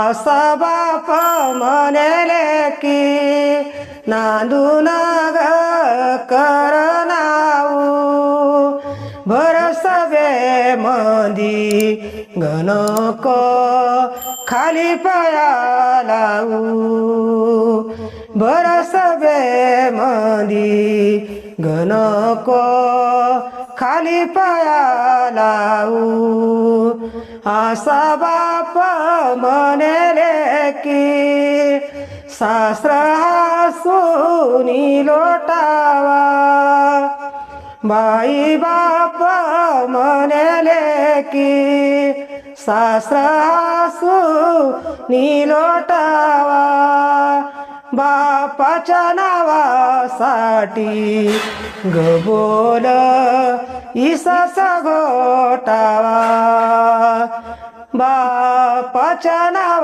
असा बाप म्हणले की नांदून ग कर नाऊ भरसवे मंदी घनक खाली पाया लावू भरसवे मंदी घनक खाली पाया लावू असा बाप म्हणले की सासर सुनी लोटावा. बाई बाप म्हणले की शास्त्र हसूनी लोटावा. बापाच्या नावासाठी गबोल इसस गोटावा. बापाच्या नावा